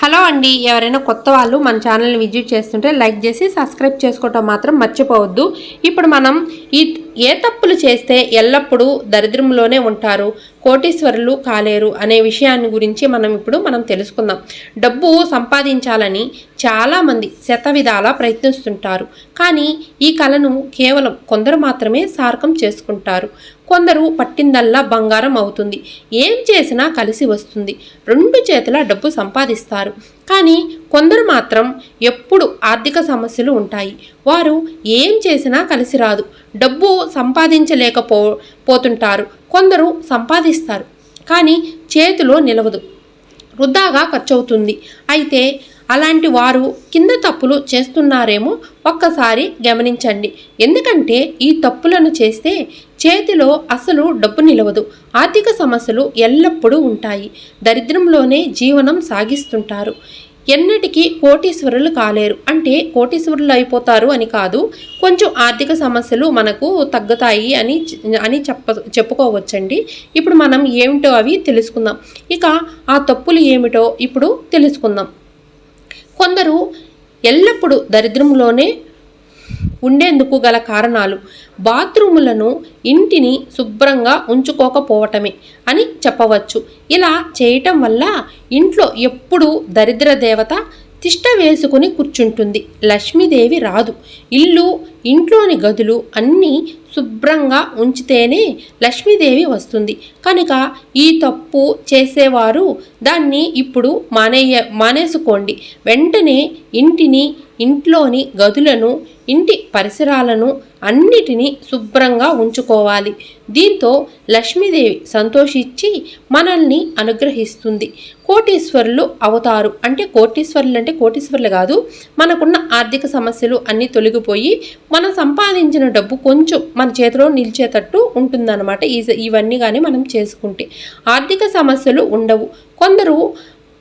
Hello అండి. ఎవరైనా కొత్త వాళ్ళు మన ఛానల్ని విజిట్ చేస్తుంటే లైక్ చేసి సబ్స్క్రైబ్ చేసుకోవటం మాత్రం మర్చిపోవద్దు. ఇప్పుడు మనం ఈ ఏ తప్పులు చేస్తే ఎల్లప్పుడూ దరిద్రంలోనే ఉంటారు. కోటీశ్వరులు కాలేరు అనే విషయాన్ని గురించి మనం ఇప్పుడు మనం తెలుసుకుందాం. డబ్బు సంపాదించాలని చాలామంది శత విధాలా ప్రయత్నిస్తుంటారు. కానీ ఈ కళను కేవలం కొందరు మాత్రమే సార్కం చేసుకుంటారు. కొందరు పట్టిందల్లా బంగారం అవుతుంది. ఏం చేసినా కలిసి వస్తుంది. రెండు చేతుల డబ్బు సంపాదిస్తారు. కానీ కొందరు మాత్రం ఎప్పుడు ఆర్థిక సమస్యలు ఉంటాయి. వారు ఏం చేసినా కలిసి రాదు. డబ్బు సంపాదించలేకపో పోతుంటారు. కొందరు సంపాదిస్తారు. కానీ చేతిలో నిలవదు. వృధాగా ఖర్చవుతుంది. అయితే అలాంటి వారు కింద తప్పులు చేస్తున్నారేమో ఒక్కసారి గమనించండి. ఎందుకంటే ఈ తప్పులను చేస్తే చేతిలో అసలు డబ్బు నిలవదు. ఆర్థిక సమస్యలు ఎల్లప్పుడూ ఉంటాయి. దరిద్రంలోనే జీవనం సాగిస్తుంటారు. ఎన్నటికీ కోటీశ్వరులు కాలేరు. అంటే కోటీశ్వరులు అయిపోతారు అని కాదు కొంచెం ఆర్థిక సమస్యలు మనకు తగ్గుతాయి అని అని చెప్ప చెప్పుకోవచ్చండి. ఇప్పుడు మనం ఏమిటో అవి తెలుసుకుందాం. ఇక ఆ తప్పులు ఏమిటో ఇప్పుడు తెలుసుకుందాం. కొందరు ఎల్లప్పుడూ దరిద్రంలోనే ఉండేందుకు గల కారణాలు బాత్రూములను ఇంటిని శుభ్రంగా ఉంచుకోకపోవటమే అని చెప్పవచ్చు. ఇలా చేయటం వల్ల ఇంట్లో ఎప్పుడూ దరిద్ర దేవత తిష్ట వేసుకుని కూర్చుంటుంది. లక్ష్మీదేవి రాదు. ఇల్లు ఇంట్లోని గదులు అన్నీ శుభ్రంగా ఉంచితేనే లక్ష్మీదేవి వస్తుంది. కనుక ఈ తప్పు చేసేవారు దాన్ని ఇప్పుడు మానేయ మానేసుకోండి. వెంటనే ఇంటిని ఇంట్లోని గదులను ఇంటి పరిసరాలను అన్నిటినీ శుభ్రంగా ఉంచుకోవాలి. దీంతో లక్ష్మీదేవి సంతోషించి మనల్ని అనుగ్రహిస్తుంది. కోటీశ్వరులు అవుతారు. అంటే కోటీశ్వరులు అంటే కోటీశ్వరులు కాదు. మనకున్న ఆర్థిక సమస్యలు అన్నీ తొలగిపోయి మనం సంపాదించిన డబ్బు కొంచెం మన చేతిలో నిలిచేటట్టు ఉంటుందన్నమాట. ఈ ఇవన్నీ కానీ మనం చేసుకుంటే. ఆర్థిక సమస్యలు ఉండవు. కొందరు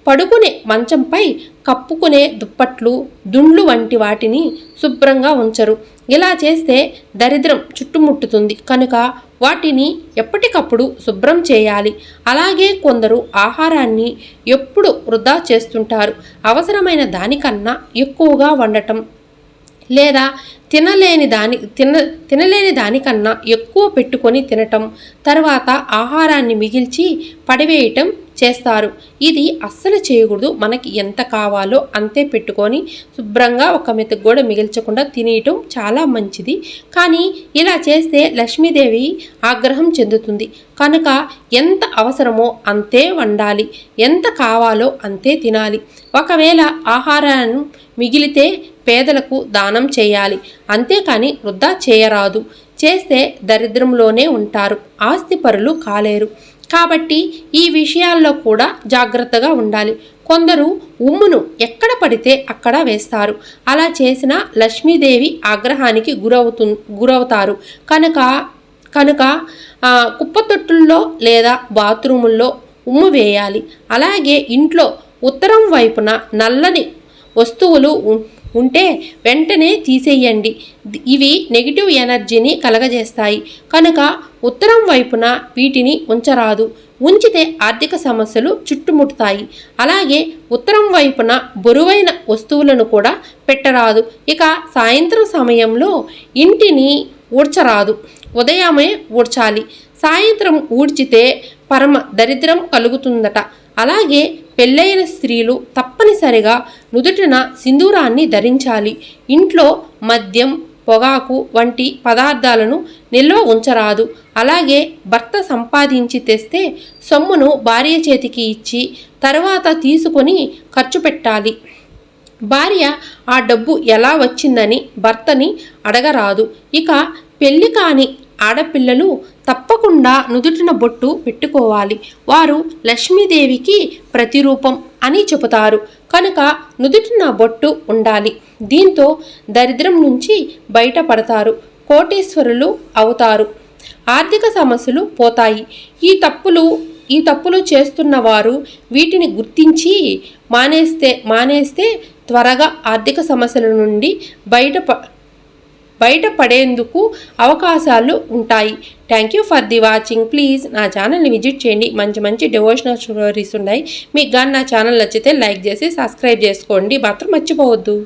పడుకునే మంచంపై కప్పుకునే దుప్పట్లు దుండ్లు వంటి వాటిని శుభ్రంగా ఉంచరు. ఇలా చేస్తే దరిద్రం చుట్టుముట్టుతుంది. కనుక వాటిని ఎప్పటికప్పుడు శుభ్రం చేయాలి. అలాగే కొందరు ఆహారాన్ని ఎప్పుడు వృధా చేస్తుంటారు. అవసరమైన దానికన్నా ఎక్కువగా వండటం లేదా తినలేని దాని తిన తినలేని దానికన్నా ఎక్కువ పెట్టుకొని తినటం తర్వాత ఆహారాన్ని మిగిల్చి పడివేయటం చేస్తారు. ఇది అస్సలు చేయకూడదు. మనకి ఎంత కావాలో అంతే పెట్టుకొని శుభ్రంగా ఒక మెతుకు కూడా మిగిల్చకుండా తినేయటం చాలా మంచిది. కానీ ఇలా చేస్తే లక్ష్మీదేవి ఆగ్రహం చెందుతుంది. కనుక ఎంత అవసరమో అంతే వండాలి. ఎంత కావాలో అంతే తినాలి. ఒకవేళ ఆహారాన్ని మిగిలితే పేదలకు దానం చేయాలి. అంతేకాని వృద్ధా చేయరాదు. చేస్తే దరిద్రంలోనే ఉంటారు. ఆస్తిపరులు కాలేరు. కాబట్టి ఈ విషయాల్లో కూడా జాగ్రత్తగా ఉండాలి. కొందరు ఉమ్మును ఎక్కడ పడితే అక్కడ వేస్తారు. అలా చేసిన లక్ష్మీదేవి ఆగ్రహానికి గురవుతు గురవుతారు. కనుక కనుక కుప్పతొట్టుల్లో లేదా బాత్రూముల్లో ఉమ్ము వేయాలి. అలాగే ఇంట్లో ఉత్తరం వైపున నల్లని వస్తువులు ఉంటే వెంటనే తీసేయండి. ఇవి నెగిటివ్ ఎనర్జీని కలగజేస్తాయి. కనుక ఉత్తరం వైపున వీటిని ఉంచరాదు. ఉంచితే ఆర్థిక సమస్యలు చుట్టుముట్టుతాయి. అలాగే ఉత్తరం వైపున బరువైన వస్తువులను కూడా పెట్టరాదు. ఇక సాయంత్రం సమయంలో ఇంటిని ఊడ్చరాదు. ఉదయమే ఊడ్చాలి. సాయంత్రం ఊడ్చితే పరమ దరిద్రం కలుగుతుందట. అలాగే పెళ్ళైన స్త్రీలు తప్పనిసరిగా నుదుటిన సింధూరాన్ని ధరించాలి. ఇంట్లో మద్యం పొగాకు వంటి పదార్థాలను నిల్వ ఉంచరాదు. అలాగే భర్త సంపాదించి తెస్తే సొమ్మును భార్య చేతికి ఇచ్చి తర్వాత తీసుకొని ఖర్చు పెట్టాలి. భార్య ఆ డబ్బు ఎలా వచ్చిందని భర్తని అడగరాదు. ఇక పెళ్ళి కాని ఆడపిల్లలు తప్పకుండా నుదుటిన బొట్టు పెట్టుకోవాలి. వారు లక్ష్మీదేవికి ప్రతిరూపం అని చెబుతారు. కనుక నుదుటిన బొట్టు ఉండాలి. దీంతో దరిద్రం నుంచి బయటపడతారు. కోటేశ్వరులు అవుతారు. ఆర్థిక సమస్యలు పోతాయి. ఈ తప్పులు ఈ తప్పులు చేస్తున్న వారు వీటిని గుర్తించి మానేస్తే మానేస్తే త్వరగా ఆర్థిక సమస్యల నుండి బయట బయటపడేందుకు అవకాశాలు ఉంటాయి. Thank you for the watching please నా ఛానల్ని విజిట్ చేయండి. మంచి మంచి డివోషనల్ స్టోరీస్ ఉన్నాయి. మీకు కానీ నా ఛానల్ నచ్చితే లైక్ చేసి సబ్స్క్రైబ్ చేసుకోండి. మాత్రం మర్చిపోవద్దు.